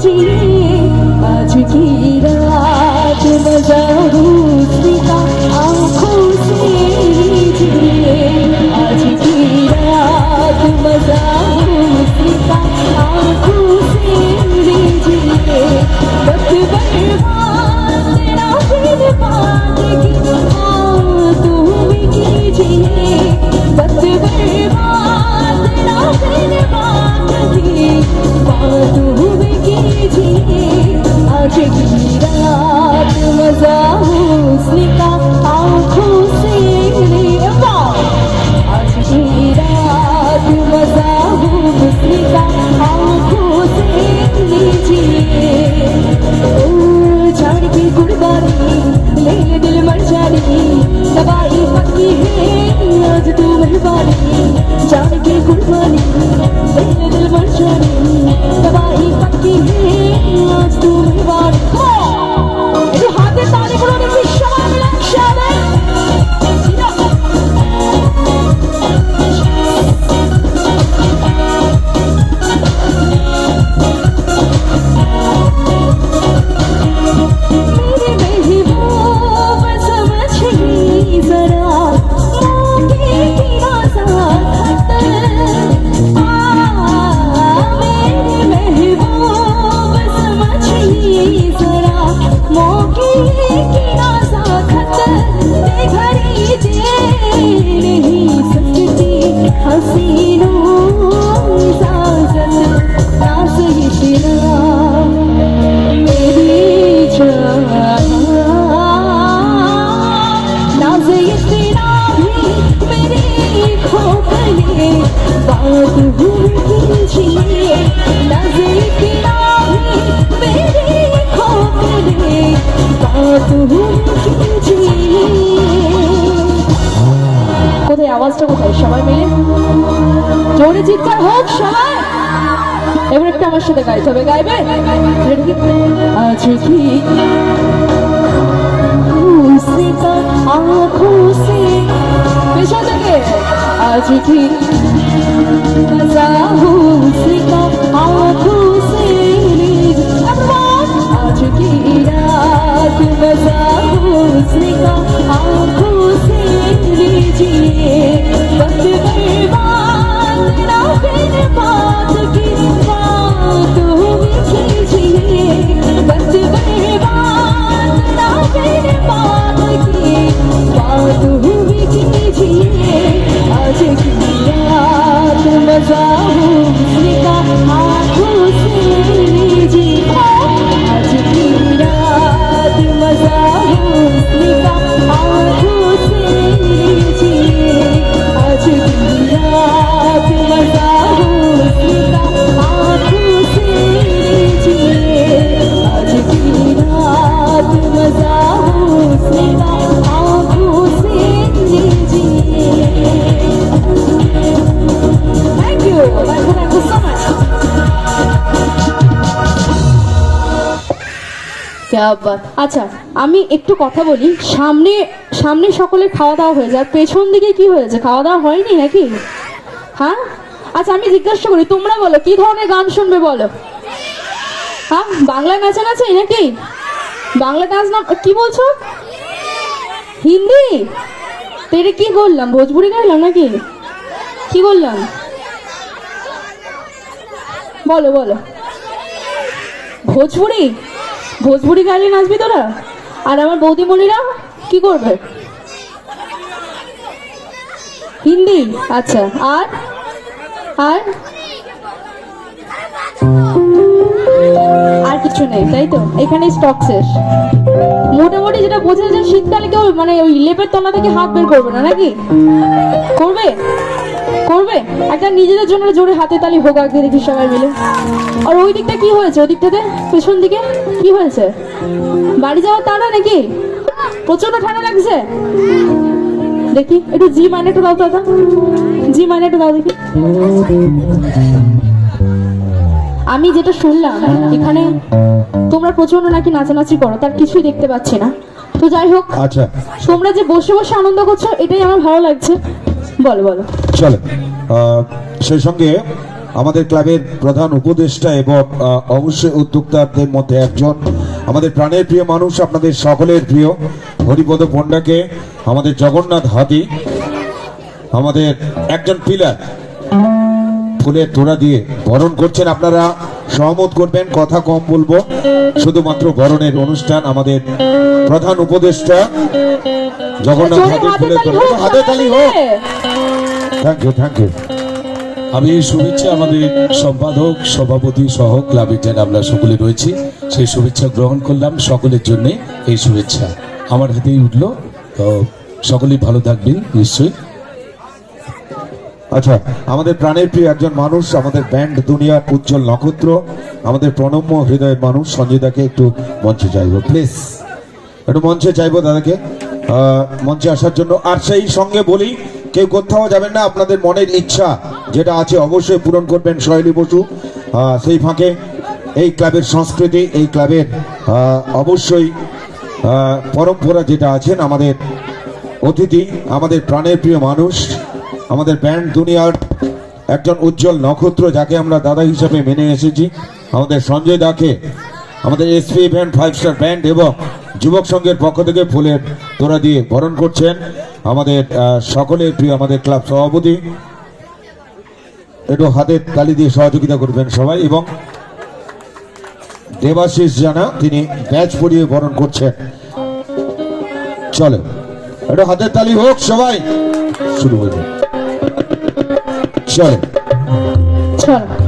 कीजिए आज की रात हुस्न का आँखों से लीजिए आज की रात मज़ा का आँखों से तेरा फिर बात तुम कीजिए वक्त बर्बाद फिर बात की। रात मज़ा हुस्न का आँखों से मज़ा हुस्न का आँखों से लीजिए जान की कुर्बानी ले दिल मर जानी दवाई पक्की है आज तू मेहरबानी जान की कुर्बानी দিন জোরে চিৎকার হোক সবাই এবার একটা আমার সাথে গাইতে হবে, গাইবে? আজ কি? থেকে। আজ কি? আচ্ছা আমি একটু কথা বলি। সামনে সামনে সকলের খাওয়া দাওয়া হয়ে যায় পেছন দিকে কি হয়েছে? খাওয়া দাওয়া হয়নি নাকি? হ্যাঁ? আচ্ছা আমি জিজ্ঞাসা করি, তোমরা বলো, কি ধরনের গান শুনবে বলো? হ্যাঁ বাংলা নাচানাচি নাকি? বাংলা ডান্স না কি বলছো? হিন্দি? তো এটা কি করলাম ভোজপুরি গাইলাম নাকি? কি করলাম বলো বলো। ভোজপুরি? ভোজপুরি গাইলে নাচবি তোরা? আর আমার বৌদিমণিরা কি করবে? হিন্দি? আচ্ছা আর? আর? আর কিছু নেই, তাই তো? এখানে স্টক শেষ। মোটামুটি যেটা বোঝা যায় শীতকালে কেউ মানে ওই লেপের তলা থেকে হাত বের করবে না, নাকি? করবে? করবে? একটা নিজেদের জন্য জোরে হাতে তালি হোক আগে দেখি সবাই মিলে। আর ওই দিকটা কি হয়েছে? ওই দিকটাতে? পেছন দিকে? কি হয়েছে? বাড়ি যাওয়ার তাড়া নাকি? প্রচণ্ড ঠান্ডা লাগছে। দেখি একটু জি মানে একটু দাও দাদা জি মানে একটু দাও দেখি। আমি যেটা শুনলাম এখানে তোমরা প্রচণ্ড নাকি নাচানাচি করো তার কিছুই দেখতে পাচ্ছি না। তো যাই হোক আচ্ছা। তোমরা যে বসে বসে আনন্দ করছ এটাই আমার ভালো লাগছে। বলো বলো। চলে। সেই সঙ্গে আমাদের ক্লাবের প্রধান উপদেষ্টা এবং অবশ্যই উদ্যোক্তাদের মধ্যে একজন আমাদের প্রাণের প্রিয় মানুষ আপনাদের সকলের প্রিয় হরিপদ পণ্ডাকে আমাদের জগন্নাথ হাতি আমাদের একজন পিলার ফুলের তোড়া দিয়ে বরণ করছেন। আপনারা সহমত করবেন কথা কম বলব। শুধুমাত্র বরণের অনুষ্ঠান আমাদের প্রধান উপদেষ্টা জগন্নাথ হাতে ফুলের তোড়া। হাতে তালি হোক। থ্যাংক ইউ থ্যাংক ইউ আমি এই শুভেচ্ছা আমাদের সম্পাদক সভাপতি সহ ক্লাবের যারা আমরা সকলে রয়েছি সেই শুভেচ্ছা গ্রহণ করলাম সকলের জন্য এই শুভেচ্ছা। আমার হাতেই উঠল তো সকলেই ভালো থাকবেন নিশ্চয়ই। আচ্ছা আমাদের প্রাণের প্রিয় একজন মানুষ আমাদের ব্যান্ড দুনিয়ার উজ্জ্বল নক্ষত্র আমাদের প্রণম্য হৃদয়ের মানুষ সঞ্জয়দাকে একটু মঞ্চে চাইব প্লিজ একটু মঞ্চে চাইব দাদাকে। মঞ্চে আসার জন্য আর সেই সঙ্গে বলি কেউ কোথাও যাবেন না, আপনাদের মনের ইচ্ছা যেটা আছে অবশ্যই পূরণ করবেন শৈলী বসু। সেই ফাঁকে এই ক্লাবের সংস্কৃতি, এই ক্লাবের অবশ্যই পরম্পরা যেটা আছেন আমাদের অতিথি, আমাদের প্রাণের প্রিয় মানুষ, আমাদের ব্যান্ড দুনিয়ার একজন উজ্জ্বল নক্ষত্র যাকে আমরা দাদা হিসাবে মেনে এসেছি। আমাদের সঞ্জয় দাকে আমাদের SP band five star band এবং যুবক সংঘের পক্ষ থেকে ফুলের তোড়া দিয়ে বরণ করছেন আমাদের সকলের প্রিয় আমাদের ক্লাব সভাপতি। একটু হাতের তালি দিয়ে সহযোগিতা করবেন সবাই এবং দেবাশিস জানা, তিনি ব্যাচ পরিয়ে বরণ করছেন। চলো একটু হাতের তালি হোক সবাই। শুরু হয়ে। চলো চলো।